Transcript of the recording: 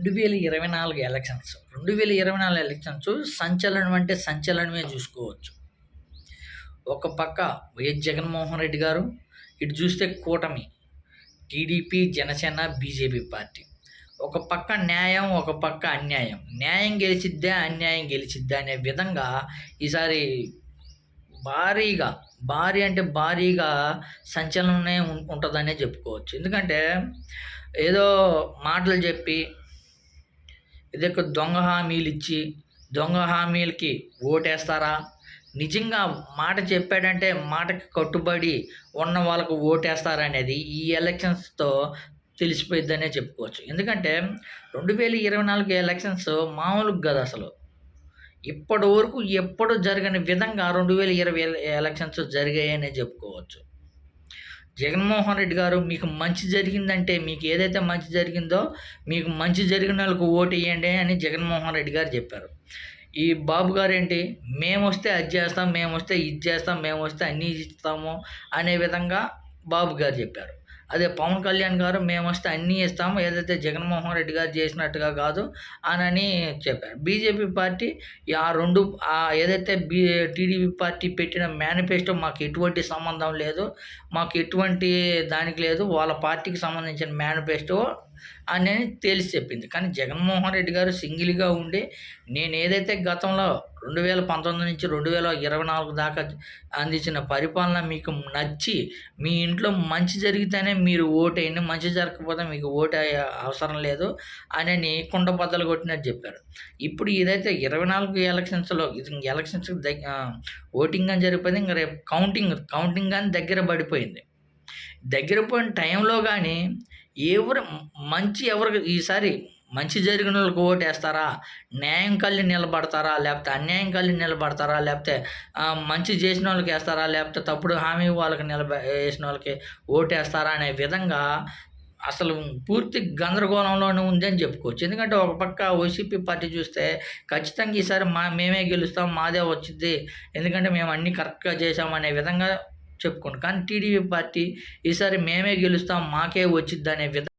రెండు వేల ఇరవై నాలుగు ఎలక్షన్స్. రెండు వేల ఇరవై నాలుగు ఎలక్షన్స్ సంచలనం అంటే సంచలనమే చూసుకోవచ్చు. ఒక పక్క వైఎస్ జగన్మోహన్ రెడ్డి గారు ఇటు చూస్తే కూటమి టీడీపీ జనసేన బీజేపీ పార్టీ. ఒక పక్క న్యాయం ఒక పక్క అన్యాయం. న్యాయం గెలిచిద్దా అన్యాయం గెలిచిద్దా అనే విధంగా ఈసారి భారీగా భారీ అంటే భారీగా సంచలనమే ఉం- ఉంటుందనే చెప్పుకోవచ్చు. ఎందుకంటే ఏదో మాటలు చెప్పి ఇదే దొంగ హామీలు ఇచ్చి దొంగ హామీలకి ఓటేస్తారా? నిజంగా మాట చెప్పాడంటే మాటకి కట్టుబడి ఉన్న వాళ్ళకు ఓటేస్తారా అనేది ఈ ఎలక్షన్స్తో తెలిసిపోయిద్దనే చెప్పుకోవచ్చు. ఎందుకంటే రెండు వేల ఇరవై నాలుగు ఎలక్షన్స్ మామూలుగా కదా అసలు. ఇప్పటి వరకు ఎప్పుడు జరగని విధంగా రెండు వేల ఇరవై ఎలక్షన్స్ జరిగాయనే చెప్పుకోవచ్చు. జగన్మోహన్ రెడ్డి గారు మీకు మంచి జరిగిందంటే మీకు ఏదైతే మంచి జరిగిందో మీకు మంచి జరిగిన వాళ్ళకు ఓటు వేయండి అని జగన్మోహన్ రెడ్డి గారు చెప్పారు. ఈ బాబు గారు ఏంటి? మేము వస్తే అది చేస్తాం మేము వస్తే ఇది చేస్తాం మేము వస్తే అన్నీ ఇస్తాము అనే విధంగా బాబు గారు చెప్పారు. అదే పవన్ కళ్యాణ్ గారు మేము వస్తే అన్నీ ఇస్తాము. ఏదైతే జగన్మోహన్ రెడ్డి గారు చేసినట్టుగా కాదు అని చెప్పారు. బీజేపీ పార్టీ ఆ రెండు ఏదైతే బీ టీడీపీ పార్టీ పెట్టిన మేనిఫెస్టో మాకు ఎటువంటి సంబంధం లేదు. మాకు ఎటువంటి దానికి లేదు. వాళ్ళ పార్టీకి సంబంధించిన మేనిఫెస్టో అని తేల్చి చెప్పింది. కానీ జగన్మోహన్ రెడ్డి గారు సింగిల్గా ఉండి నేను ఏదైతే గతంలో రెండు వేల పంతొమ్మిది నుంచి రెండు వేల ఇరవై నాలుగు దాకా అందించిన పరిపాలన మీకు నచ్చి మీ ఇంట్లో మంచి జరిగితేనే మీరు ఓటేయండి మంచి జరగకపోతే మీకు ఓటు అవసరం లేదు అని కుండ బద్దలు కొట్టినట్టు చెప్పారు. ఇప్పుడు ఇదైతే ఇరవై నాలుగు ఎలక్షన్స్లో ఇది ఎలక్షన్స్ ఓటింగ్ అని జరిగిపోయింది ఇంకా రేపు కౌంటింగ్ కౌంటింగ్ కానీ దగ్గర పడిపోయింది. దగ్గర పోయిన టైంలో కానీ ఎవరు మంచి ఎవరు ఈసారి మంచి జరిగిన వాళ్ళకి ఓటేస్తారా? న్యాయం కలిగి నిలబడతారా? లేకపోతే అన్యాయం కలిగి నిలబడతారా? లేకపోతే మంచి చేసిన వాళ్ళకి వేస్తారా? లేకపోతే తప్పుడు హామీ వాళ్ళకి నిలబ వేసిన వాళ్ళకి ఓటేస్తారా అనే విధంగా అసలు పూర్తి గందరగోళంలోనే ఉందని చెప్పుకోవచ్చు. ఎందుకంటే ఒక పక్క వైసీపీ పార్టీ చూస్తే ఖచ్చితంగా ఈసారి మా మేమే గెలుస్తాం మాదే వచ్చింది ఎందుకంటే మేము అన్నీ కరెక్ట్గా చేసాం అనే విధంగా చెప్పుకోండి కానీ టీడీపీ పార్టీ ఈసారి మేమే గెలుస్తాం మాకే వచ్చిద్ది అనే విధంగా